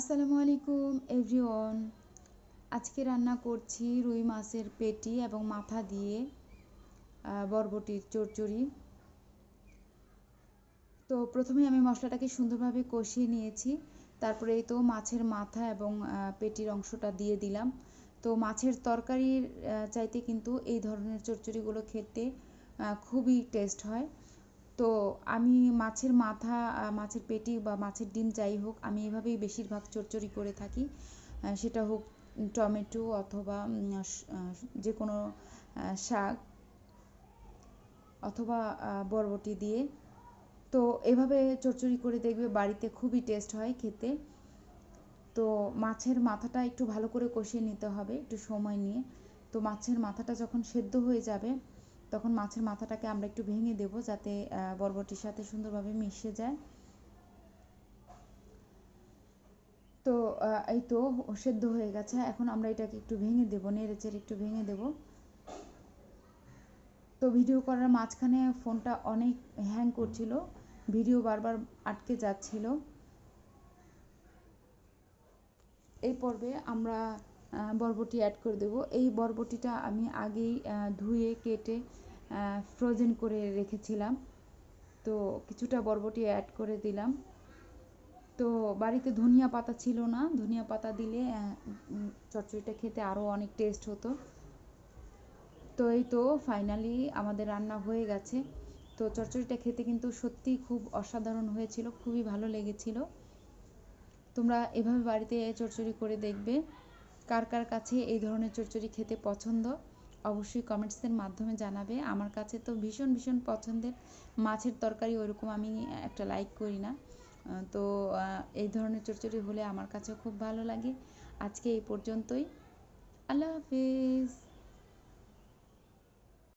আসসালামু আলাইকুম এভরিওয়ান আজকে রান্না করছি রুই মাছের পেটি এবং মাথা দিয়ে বরবটির চচ্চড়ি। তো প্রথমে আমি মশলাটাকে সুন্দরভাবে কষিয়ে নিয়েছি। তারপরে এই তো মাছের মাথা এবং পেটির অংশটা দিয়ে দিলাম। তো মাছের তরকারির চাইতে কিন্তু এই ধরনের চচ্চড়িগুলো খেতে খুবই টেস্ট হয়। তো আমি মাছের মাথা মাছের পেটি বা মাছের ডিম যাই হোক, আমি এভাবেই বেশিরভাগ চচ্চড়ি করে থাকি। সেটা হোক টমেটো অথবা যে কোনো শাক অথবা বরবটি দিয়ে। তো এভাবে চচ্চড়ি করে দেখবে বাড়িতে খুবই টেস্ট হয় খেতে। তো মাছের মাথাটা একটু ভালো করে কষিয়ে নিতে হবে একটু সময় নিয়ে। তো মাছের মাথাটা যখন সেদ্ধ হয়ে যাবে তখন মাছের মাথাটাকে আমরা একটু ভেঙে দেব যাতে বরবটির সাথে সুন্দরভাবে মিশে যায়। তো এই তো সেদ্ধ হয়ে গেছে। এখন আমরা এটাকে একটু ভেঙে দেবো, নেড়ে চেড়ে একটু ভেঙে দেবো। তো ভিডিও করার মাঝখানে ফোনটা অনেক হ্যাং করছিল, ভিডিও বারবার আটকে যাচ্ছিল। এই পর্বে আমরা বরবটি অ্যাড করে দেব। এই বরবটিটা আমি আগেই ধুয়ে, কেটে ফ্রোজেন করে রেখেছিলাম। তো কিছুটা বরবটি অ্যাড করে দিলাম। তো বাড়িতে ধনিয়া পাতা ছিল না। ধনিয়া পাতা দিলে চচ্চড়িটা খেতে আরও অনেক টেস্ট হতো। তো এই তো ফাইনালি আমাদের রান্না হয়ে গেছে। তো চচ্চড়িটা খেতে কিন্তু সত্যিই খুব অসাধারণ হয়েছিল, খুবই ভালো লেগেছিল। তোমরা এভাবে বাড়িতে চচ্চড়ি করে দেখবে। কার কার কাছে এই ধরনের চচ্চড়ি খেতে পছন্দ, অবশ্যই কমেন্টসের মাধ্যমে জানাবে। আমার কাছে তো ভীষণ ভীষণ পছন্দের মাছের তরকারি ওরকম আমি একটা লাইক করি না। তো এই ধরনের চচ্চড়ি হলে আমার কাছেও খুব ভালো লাগে। আজকে এই পর্যন্তই। আল্লাহ হাফিজ।